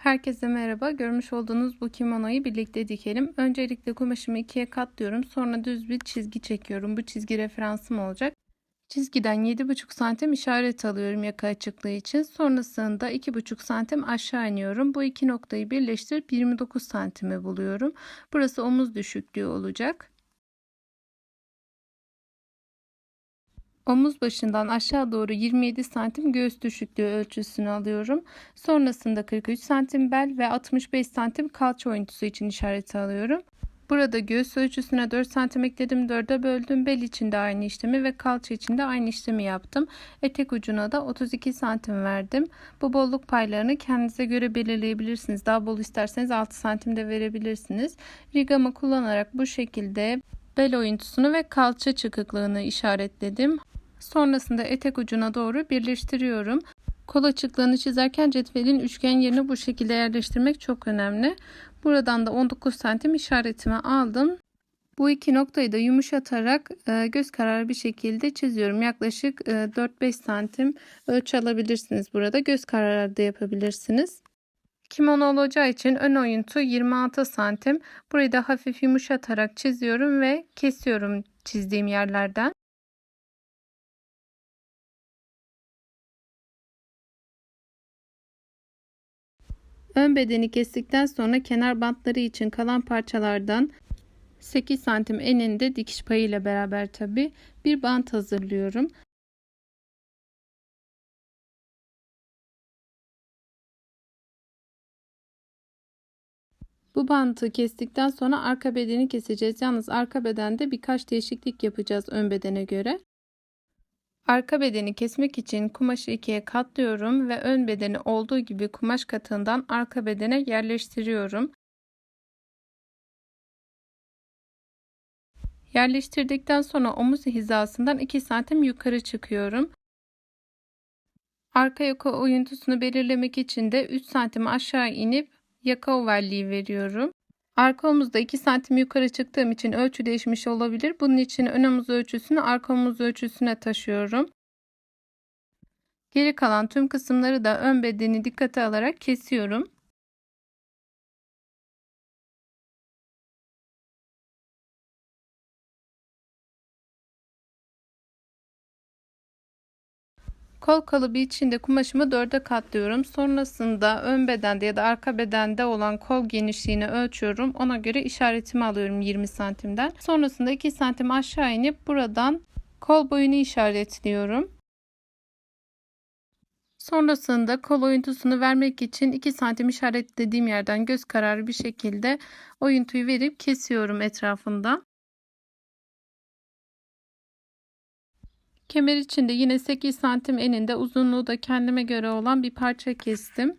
Herkese merhaba. Görmüş olduğunuz bu kimonoyu birlikte dikelim. Öncelikle kumaşımı ikiye katlıyorum. Sonra düz bir çizgi çekiyorum. Bu çizgi referansım olacak. Çizgiden 7,5 santim işaret alıyorum yaka açıklığı için. Sonrasında 2,5 santim aşağı iniyorum. Bu iki noktayı birleştirip 29 santimi buluyorum. Burası omuz düşüklüğü olacak. Omuz başından aşağı doğru 27 santim göğüs düşüklüğü ölçüsünü alıyorum. Sonrasında 43 santim bel ve 65 santim kalça oyuntusu için işareti alıyorum. Burada göğüs ölçüsüne 4 santim ekledim 4'e böldüm. Bel için de aynı işlemi ve kalça için de aynı işlemi yaptım. Etek ucuna da 32 santim verdim. Bu bolluk paylarını kendinize göre belirleyebilirsiniz. Daha bol isterseniz 6 santim de verebilirsiniz. Rigamı kullanarak bu şekilde bel oyuntusunu ve kalça çıkıklığını işaretledim. Sonrasında etek ucuna doğru birleştiriyorum. Kol açıklığını çizerken cetvelin üçgen yerini bu şekilde yerleştirmek çok önemli. Buradan da 19 santim işaretimi aldım. Bu iki noktayı da yumuşatarak e, göz kararı bir şekilde çiziyorum. Yaklaşık 4-5 e, santim ölçü alabilirsiniz burada. Göz kararı da yapabilirsiniz. Kimono olacağı için ön oyuntu 26 santim. Burayı da hafif yumuşatarak çiziyorum ve kesiyorum çizdiğim yerlerden. Ön bedeni kestikten sonra kenar bantları için kalan parçalardan 8 santim eninde dikiş payı ile beraber tabi bir bant hazırlıyorum. Bu bantı kestikten sonra arka bedeni keseceğiz. Yalnız arka bedende birkaç değişiklik yapacağız ön bedene göre. Arka bedeni kesmek için kumaşı ikiye katlıyorum ve ön bedeni olduğu gibi kumaş katından arka bedene yerleştiriyorum. Yerleştirdikten sonra omuz hizasından 2 santim yukarı çıkıyorum. Arka yaka oyuntusunu belirlemek için de 3 santim aşağı inip yaka ovalliği veriyorum. Arka omuzda 2 santim yukarı çıktığım için ölçü değişmiş olabilir. Bunun için ön omuz ölçüsünü arka omuz ölçüsüne taşıyorum. Geri kalan tüm kısımları da ön bedeni dikkate alarak kesiyorum. Kol kalıbı içinde kumaşımı dörde katlıyorum. Sonrasında ön bedende ya da arka bedende olan kol genişliğini ölçüyorum. Ona göre işaretimi alıyorum 20 santimden. Sonrasında 2 santim aşağı inip buradan kol boyunu işaretliyorum. Sonrasında kol oyuntusunu vermek için 2 santim işaretlediğim yerden göz kararı bir şekilde oyuntuyu verip kesiyorum etrafında. Kemer içinde yine 8 santim eninde uzunluğu da kendime göre olan bir parça kestim.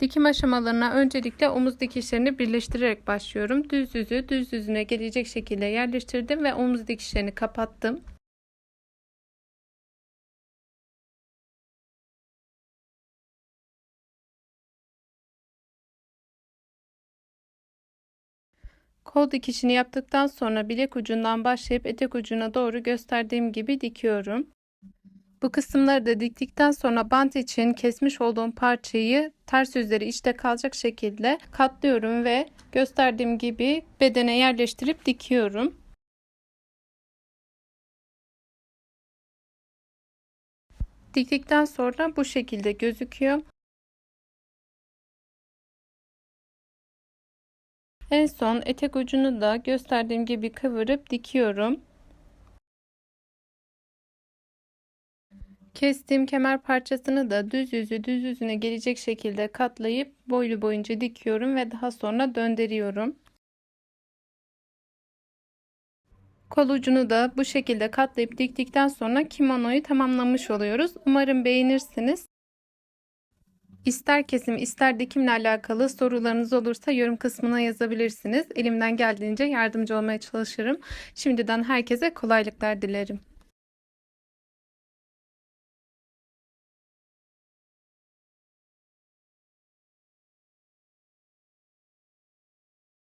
Dikim aşamalarına öncelikle omuz dikişlerini birleştirerek başlıyorum. Düz yüzü düz yüzüne gelecek şekilde yerleştirdim ve omuz dikişlerini kapattım. Kol dikişini yaptıktan sonra bilek ucundan başlayıp etek ucuna doğru gösterdiğim gibi dikiyorum. Bu kısımları da diktikten sonra bant için kesmiş olduğum parçayı ters yüzleri içte kalacak şekilde katlıyorum ve gösterdiğim gibi bedene yerleştirip dikiyorum. Diktikten sonra bu şekilde gözüküyor. En son etek ucunu da gösterdiğim gibi kıvırıp dikiyorum. Kestiğim kemer parçasını da düz yüzü düz yüzüne gelecek şekilde katlayıp boylu boyunca dikiyorum ve daha sonra döndürüyorum. Kol ucunu da bu şekilde katlayıp diktikten sonra kimonoyu tamamlamış oluyoruz. Umarım beğenirsiniz. İster kesim ister dikimle alakalı sorularınız olursa yorum kısmına yazabilirsiniz. Elimden geldiğince yardımcı olmaya çalışırım. Şimdiden herkese kolaylıklar dilerim.